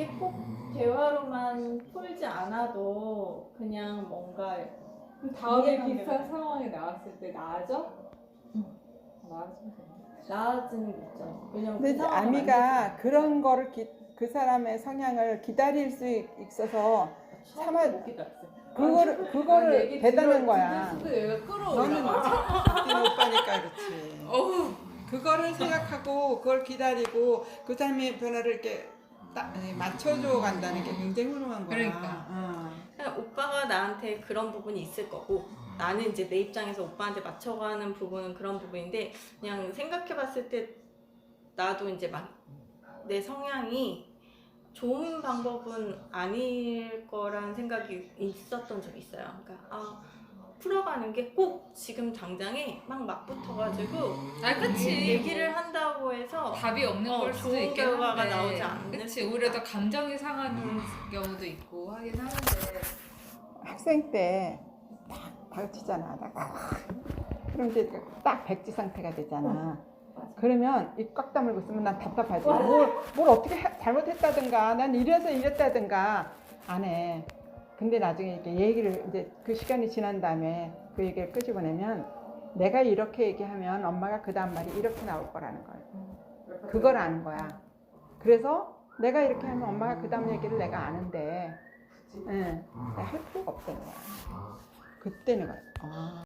이게 꼭 대화로만 풀지 않아도 그냥 뭔가 그럼 다음에 이해관계가- 비슷한 상황이 나왔을 때 나아져? 응. 나아지면. 나아지는 게 있죠. 왜냐면 근데 그 상황을 아미가 그런 거를 기, 그 사람의 성향을 기다릴 수 있어서 수 참아- 못 기다렸어요. 그거를 그거를 대단한 거야. 얘가 너는. 그때 오빠니까 그렇지. 어우. 그거를 생각하고 그걸 기다리고 그 사람의 변화를 이렇게 딱 아니, 맞춰줘 간다는 게 굉장히 훌륭한 거야. 그러니까. 어. 그냥 오빠가 나한테 그런 부분이 있을 거고 나는 이제 내 입장에서 오빠한테 맞춰가는 부분은 그런 부분인데 그냥 생각해봤을 때 나도 이제 막 내 성향이 좋은 방법은 아닐 거란 생각이 있었던 적이 있어요. 그러니까 아 풀어가는 게 꼭 지금 당장에 막 맞붙어가지고 아 그치. 얘기를 한다고 해서 답이 없는 어, 걸 수도 좋은 있긴 결과가 한데. 나오지 않는 그치 오히려 더 감정이 상하는 경우도 있고 하긴 하는데 학생 때딱 다그치잖아. 딱. 그럼 이제 딱 백지 상태가 되잖아. 그러면 이꽉 다물고 있으면 난 답답하지. 뭘, 뭘 어떻게 해- 잘못했다든가, 난 이래서 이랬다든가 안 해. 근데 나중에 이렇게 얘기를 이제 그 시간이 지난 다음에 그 얘기를 끄집어내면 내가 이렇게 얘기하면 엄마가 그 다음 말이 이렇게 나올 거라는 거예요. 그걸 아는 거야. 그래서 내가 이렇게 하면 엄마가 그 다음 얘기를 내가 아는데, 응, 내가 할 필요가 없다는 거야. 그때는 그래. 아.